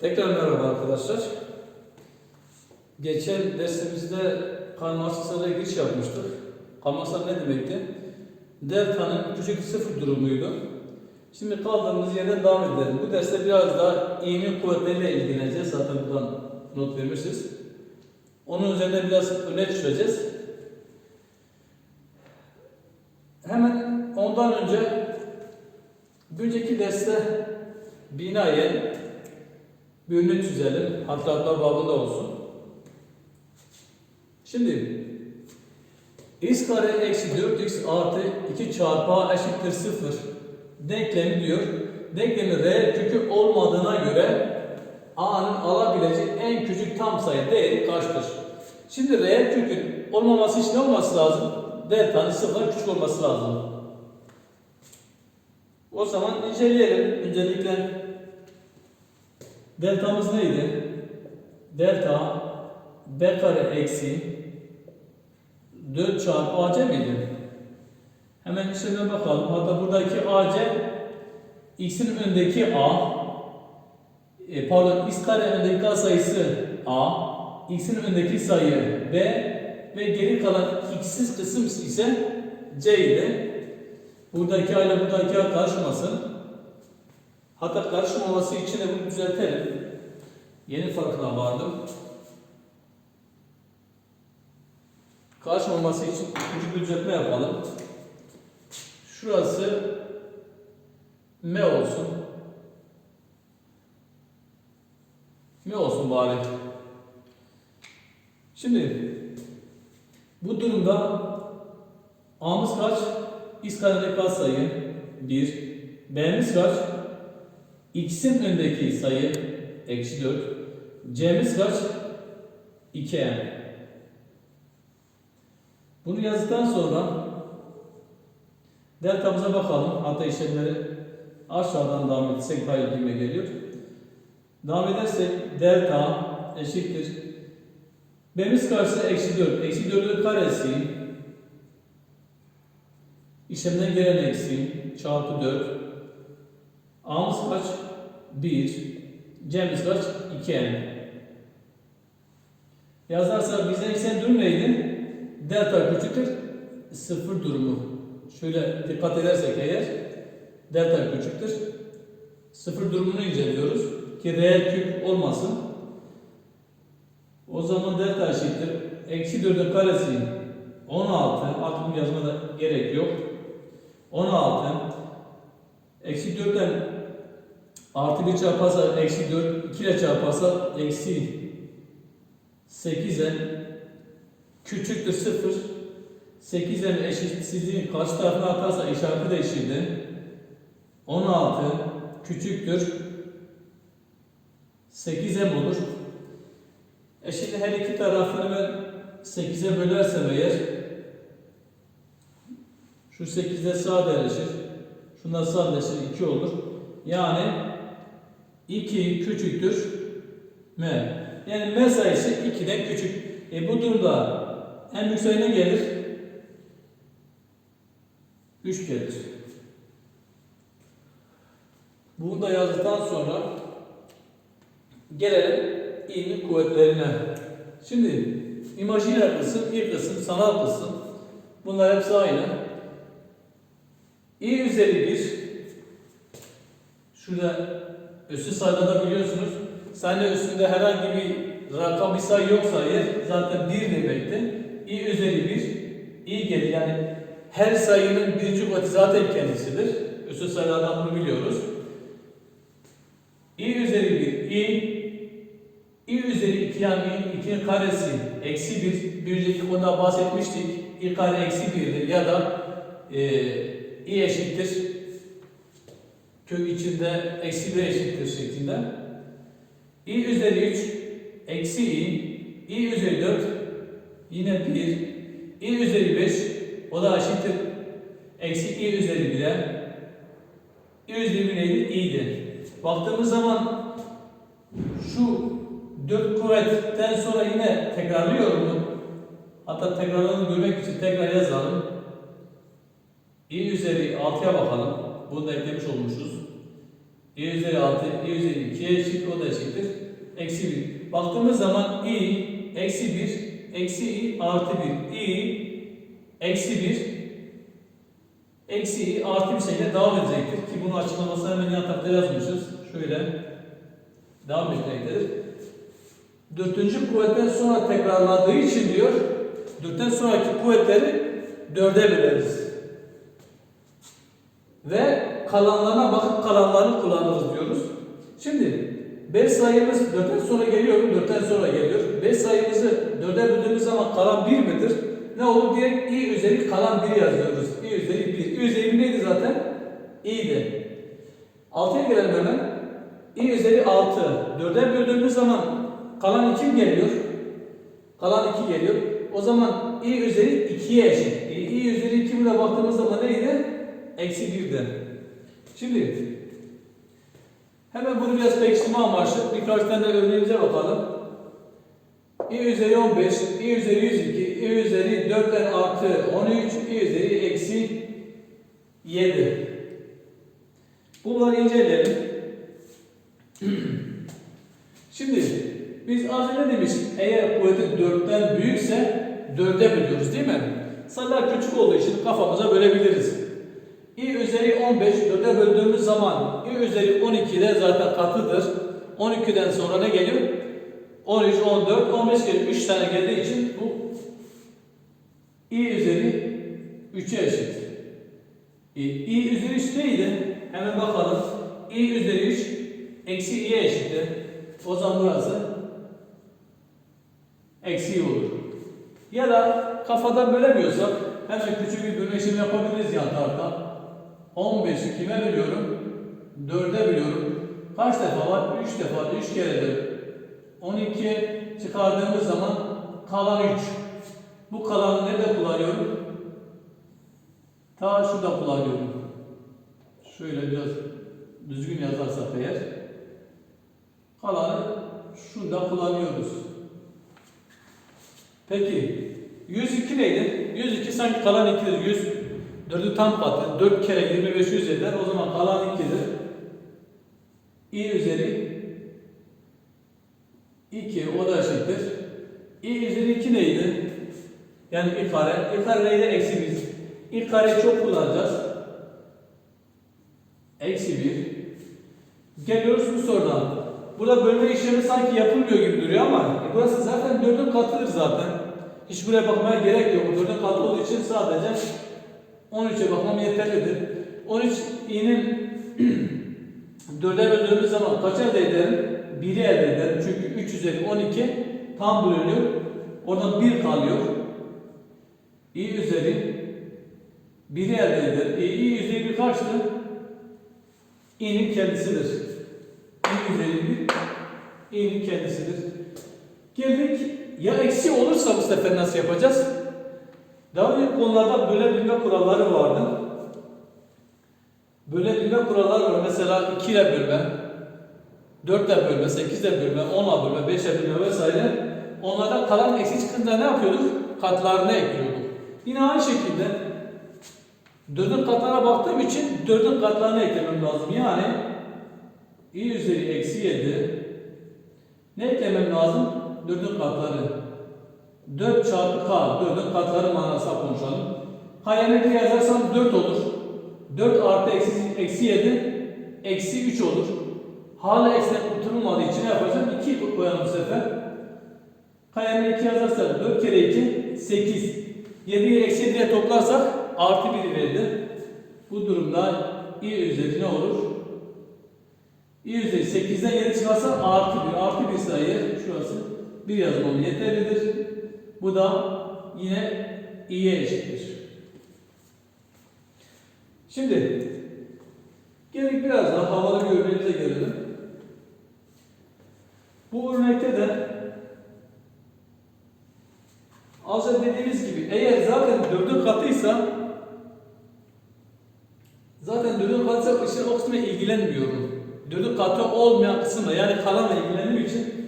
Tekrar merhaba arkadaşlar. Geçen dersimizde karmaşıklara giriş yapmıştık. Karmaşık ne demekti? Delta'nın küçük sıfır durumuydu. Şimdi kaldığımız yerden devam edelim. Bu derste biraz daha i'nin kuvvetleriyle ilgileneceğiz. Zaten buradan not vermişiz. Onun üzerine biraz öne düşeceğiz. Hemen ondan önce önceki derste binayen bir ünlü çizelim. Hatırlatma babında olsun. Şimdi x kare eksi 4x artı 2 çarpı a eşittir 0 denklemi diyor. Denklemin reel kökü olmadığına göre a'nın alabileceği en küçük tam sayı değeri kaçtır? Şimdi reel kökün olmaması için ne olması lazım? Delta'nın sıfırdan küçük olması lazım. O zaman inceleyelim. Öncelikle deltamız neydi? Delta b kare eksi 4 çarpı ac miydi? Hemen işleme bakalım. Hatta buradaki ac x'in önündeki a e, pardon x kare önündeki a sayısı a x'in önündeki sayı b ve geri kalan x'siz kısım ise c idi. Buradaki a ile buradaki a karışmasın. Hatta karışmaması için de bunu düzeltelim. Yeni farkına vardım. Karışmaması için küçük bir düzeltme yapalım. Şurası M olsun. M olsun bari. Şimdi bu durumda A'mız kaç? X karedeki kaç sayı? 1. B'miz kaç? X'in önündeki sayı eksi 4. C'miz kaç? 2M. Bunu yazdıktan sonra deltamıza bakalım. Hatta işlemleri aşağıdan devam etsek daha ilgime geliyor. Devam edersek delta eşittir. B'miz karşısı eksi 4. Eksi 4'ün karesi işlemden gelen eksi çarpı 4. A'mız kaç? 1. C'miz kaç? 2M. Yazarsa bize eksen durum neydi? Delta küçüktür sıfır durumu. Şöyle dikkat edersek eğer delta küçüktür sıfır durumunu inceliyoruz ki reel kök olmasın. O zaman delta eşittir. Eksi 4'ün karesi 16. Artık bunu yazmada gerek yok. 16. Eksi 4'ten artı 1 çarparsa eksi 4, 2 ile çarparsa eksi 8'e küçüktür 0. 8'lerin eşitsizliğin karşı tarafına atarsa işareti değişirdi. 16 küçüktür 8'e olur. E şimdi her iki tarafını ben 8'e bölersem eğer şu 8'de sadeleşir. Şunda sadeleşir 2 olur. Yani 2 küçüktür m. Yani m sayısı 2'den küçük. E bu durumda en büyük sayı ne gelir? 3 gelir. Bunu da yazdıktan sonra gelelim i'nin kuvvetlerine. Şimdi imajiner kısım, ilk kısım, sanal kısım bunlar hepsi aynı. i üzeri 1 şurada üstü sayıda da biliyorsunuz sayının üstünde herhangi bir rakam bir sayı yoksa eğer zaten 1 demekti. i üzeri 1 i gelir yani her sayının birinci kuvveti zaten kendisidir. Üstü sayılardan bunu biliyoruz. i üzeri 1 i i üzeri 2 yani 2'nin karesi eksi 1 bir önceki konuda bahsetmiştik. i kare eksi 1'dir ya da e, i eşittir kök içinde eksi 1 eşittir şeklinde. i üzeri 3 eksi i i üzeri 4 yine 1 i üzeri 5 o da eşittir eksi i üzeri 1'e i üzeri 1 neydi? i'di. Baktığımız zaman şu 4 kuvvetten sonra yine tekrarlıyor mu? Hatta tekrarlarını görmek için tekrar yazalım. i üzeri 6'ya bakalım. Bunu da eklemiş olmuşuz. İ üzeri 6, i üzeri 2'ye eşit, o da eşittir. Eksi 1. Baktığımız zaman i eksi 1, eksi i artı 1. i eksi 1, eksi i artı bir şekilde devam edecektir. Ki bunu açıklamasını hemen yan tarafta yazmışız. Şöyle devam etmektedir. Dörtüncü kuvvetten sonra tekrarladığı için diyor, dörtten sonraki kuvvetleri dörde böleriz. Ve kalanlarına bakıp kalanlarını kullanırız diyoruz. Şimdi 5 sayımız 4'ten sonra geliyor mu? 4'ten sonra geliyor. 5 sayımızı 4'e böldüğümüz zaman kalan 1 midir? Ne olur? Direkt i üzeri kalan 1 yazıyoruz. i üzeri 1. i üzeri 1 neydi zaten? i'di. 6'ya gelelim hemen. i üzeri 6. 4'e böldüğümüz zaman kalan 2 geliyor. Kalan 2 geliyor. O zaman i üzeri 2'ye eşit. i, üzeri 2 buna baktığımız zaman neydi? Eksi 1'den. Şimdi hemen bunu biraz pekiştirme amaçlı birkaç tane örneğimize bakalım. i üzeri 15, i üzeri 102, i üzeri 4'ten artı 13, i üzeri eksi 7. Bunları inceleyelim. Şimdi biz az önce demiştik eğer kuvveti 4'ten büyükse 4'e bölüyoruz değil mi? Sayılar küçük olduğu için kafamıza bölebiliriz. İ üzeri 15 4'e böldüğümüz zaman i üzeri 12 de zaten katıdır. 12'den sonra ne geliyor? 13, 14, 15 geliyor. 3 tane geldiği için bu i üzeri 3'e eşit. i, i üzeri 3 neydi? Hemen bakalım. i üzeri 3 eksi i'ye eşittir. O zaman burası eksi i olur. Ya da kafadan bölemiyorsak hemen küçük bir bölme işlemi yapabiliriz yan tarafta. 15'i kime bölüyorum? 4'e bölüyorum. Kaç defa var? 3 defa. 3 keredir. 12 çıkardığımız zaman kalan 3. Bu kalanı nerede kullanıyorum? Ta şurada kullanıyorum. Şöyle biraz düzgün yazarsak eğer. Kalanı şunda kullanıyoruz. Peki 102 neydi? 102 sanki kalan 2'dir. 100 4'ü tam katı. 4 kere 25 100 eder. O zaman kalan 2'dir. i üzeri 2 o da eşittir. i üzeri 2 neydi? Yani i kare. i kare neydi? Eksi 1. i kare çok kullanacağız. Eksi 1. Geliyoruz bu sorudan. Burada bölme işlemi sanki yapılmıyor gibi duruyor ama e burası zaten 4'ün katıdır zaten. Hiç buraya bakmaya gerek yok. 4'ün katı olduğu için sadece 13'e bakmam yeterlidir. 13 i'nin 4'e böldüğümüz zaman kaç elde ederim? 1'i elde ederim. Çünkü 3 üzeri 12 tam bölünüyor. Oradan 1 kalıyor. i üzeri 1'i elde eder. E, i üzeri 1 kaçtı? i'nin kendisidir. i üzeri 1 i'nin kendisidir. Geldik ya eksi olursa bu sefer nasıl yapacağız? Önceki konularda bölebilme kuralları vardı. Bölebilme kuralları var. Mesela 2 ile bölme, 4 ile bölme, 8 ile bölme, 10 ile bölme, 5 ile bölme vesaire. Onlardan kalan eksi çıkınca ne yapıyorduk? Katlarına ekliyorduk. Yine aynı şekilde 4'ün katlarına baktığım için 4'ün katlarına eklemem lazım. Yani i üzeri eksi 7 ne eklemem lazım? 4'ün katları. 4 çarpı k, 4'ün katları manasında konuşalım. K'ya yazarsam 4 olur. 4 artı eksi, eksi 7, eksi 3 olur. Hala eksiden kurtulmadığı için ne yapacağım? 2 koyalım bu sefer. K'ya 2 yazarsam 4 kere 2, 8. 7'yi eksi 7'ye toplarsak artı 1 verir. Bu durumda i üzeri ne olur? i üzeri 8'den 7 çıkarsa artı 1. Artı 1 sayı şurası 1 yazmam yeterlidir. Bu da yine i'ye eşittir. Şimdi gelin biraz daha havalı bir örneğimize gelelim. Bu örnekte de az önce dediğimiz gibi eğer zaten dördün katıysa zaten dördün katıysa işin o kısmına ilgilenmiyorum. Dördün katı olmayan kısımla yani kalanla ilgilendiğim için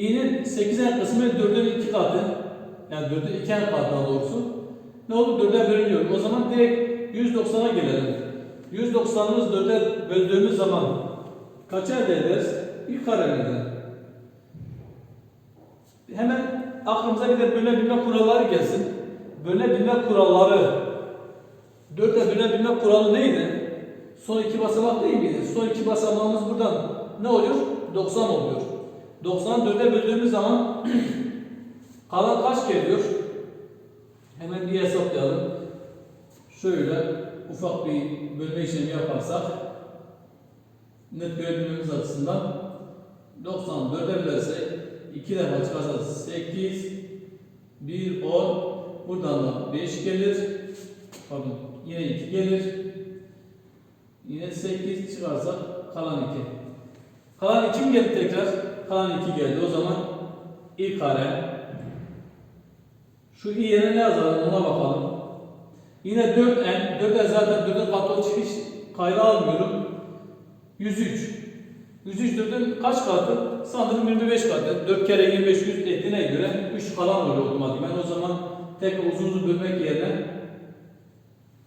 i'nin 8'en kısmı 4'ün 2 katı yani 4'ün 2 katı daha doğrusu ne olur 4'e bölünüyor. O zaman direkt 190'a gelelim. 190'ımız 4'e böldüğümüz zaman kaç elde ederiz? Bir kare eder. Hemen aklımıza bir de bölebilme kuralları gelsin. Bölebilme kuralları. 4'e bölebilme kuralı neydi? Son iki basamak değil miydi? Son iki basamağımız buradan ne oluyor? 90 oluyor. 90'ı 4'e böldüğümüz zaman kalan kaç geliyor? Hemen bir hesaplayalım. Şöyle ufak bir bölme işlemi yaparsak net görebilmemiz açısından 90 4'e bölersek 2 defa çıkarsa 8 1 10 buradan da 5 gelir pardon yine 2 gelir yine 8 çıkarsak kalan 2 kalan 2 mi geldi tekrar kalan 2 geldi o zaman i kare şu i yerine ne yazalım ona bakalım Yine 4n, 4n zaten 4'ün katı hiç kayda almıyorum. 103. 103 4'ün kaç katı? Sanırım 25 katı. 4 kere 25 100 ettiğine göre 3 kalan oluyor otomatikman. O zaman tekrar uzun uzun bölmek yerine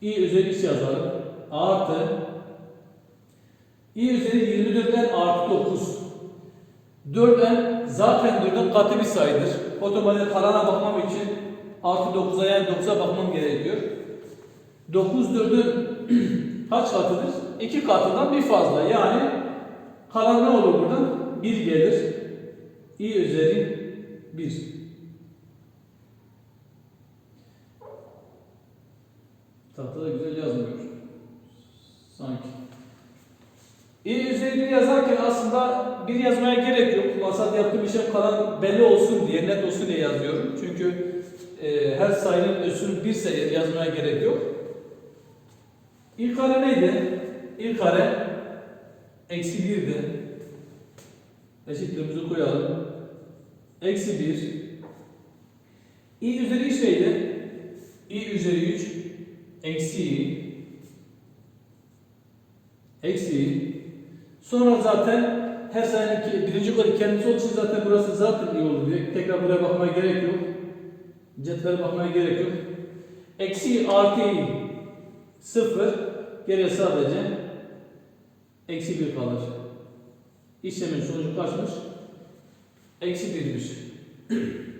i üzeri 3 yazalım. Artı i üzeri 24'ten artı 9. 4n zaten 4'ün katı bir sayıdır. Otomatik kalana bakmam için artı 9'a yani 9'a bakmam gerekiyor. 9 4'ün kaç katıdır? 2 katından bir fazla. Yani kalan ne olur buradan? 1 gelir. i üzeri 1. Tahtada güzel yazmıyor. Sanki. İ üzeri 1 yazarken aslında 1 yazmaya gerek yok. Masada yaptığım işlem kalan belli olsun diye, net olsun diye yazıyorum. Çünkü e, her sayının üssünü 1 ise yazmaya gerek yok. İlk kare neydi? İlk kare eksi 1'di. Eşitliğimizi koyalım. Eksi 1. i üzeri 3 neydi? i üzeri 3 eksi i eksi i. Sonra zaten her sayının ki birinci kod kendisi olduğu için zaten burası zaten iyi olur diye. Tekrar buraya bakmaya gerek yok. Cetvele bakmaya gerek yok. Eksi artı 0 geriye sadece eksi 1 kalır. İşlemin sonucu kaçmış? Eksi 1'miş.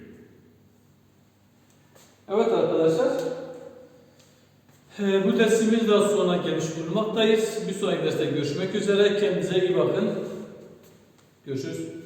bu dersimiz daha sonra gelmiş bulunmaktayız. Bir sonraki derste görüşmek üzere. Kendinize iyi bakın. Görüşürüz.